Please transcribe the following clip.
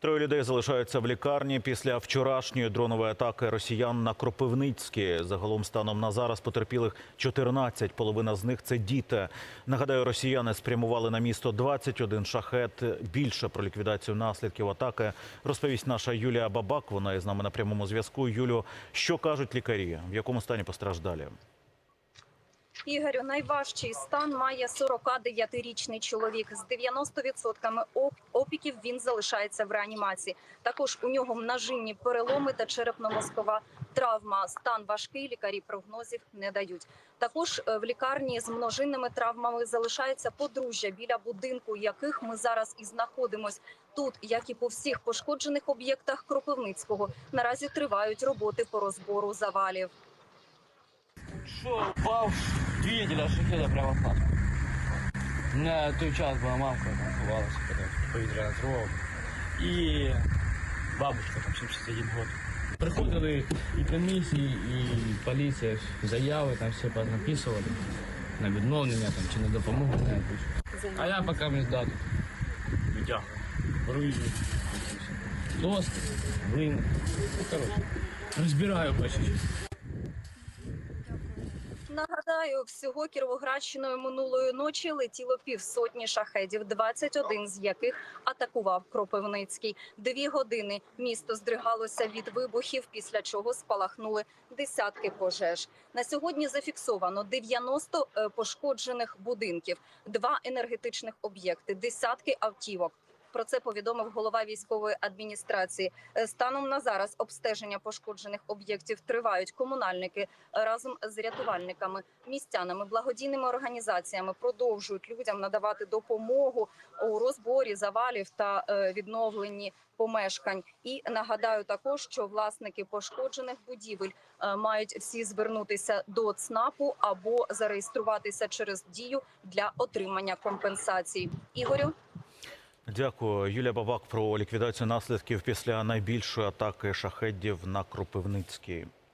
Троє людей залишаються в лікарні після вчорашньої дронової атаки росіян на Кропивницьке. Загалом станом на зараз потерпілих 14. Половина з них це діти. Нагадаю, росіяни спрямували на місто 21 шахет. Більше про ліквідацію наслідків атаки розповість наша Юлія Бабак. Вона із нами на прямому зв'язку. Юлю, що кажуть лікарі? В якому стані постраждалі? Ігорю, найважчий стан має 49-річний чоловік. З 90% опіків він залишається в реанімації. Також у нього множинні переломи та черепно-мозкова травма. Стан важкий, лікарі прогнозів не дають. Також е, в лікарні з множинними травмами залишається подружжя, біля будинку яких ми зараз і знаходимось. Тут, як і по всіх пошкоджених об'єктах Кропивницького, наразі тривають роботи по розбору завалів. Що упав, двигателя шахеда прямо в хату. На той час була мамка, там ховалася, потім повітряна тривога. І бабушка, там 71 год. Приходили і комісії, і поліція, заяви там всі написували на відновлення там, чи на допомогу на якусь. А я поки не здату. Витягую. Бризю. Доски, глини. Ну, коротше, розбираю почти. Нагадаю, всього Кіровоградщиною минулої ночі летіло півсотні шахедів, 21 з яких атакував Кропивницький. Дві години місто здригалося від вибухів, після чого спалахнули десятки пожеж. На сьогодні зафіксовано 90 е, пошкоджених будинків, два енергетичних об'єкти, десятки автівок. Про це повідомив голова військової адміністрації. Е, Станом на зараз обстеження пошкоджених об'єктів тривають. Комунальники разом з рятувальниками, містянами, благодійними організаціями продовжують людям надавати допомогу у розборі завалів та е, відновленні помешкань. І нагадаю також, що власники пошкоджених будівель е, мають всі звернутися до ЦНАПу або зареєструватися через дію для отримання компенсацій. Ігорю. Дякую, Юлія Бабак про ліквідацію наслідків після найбільшої атаки шахедів на Кропивницький.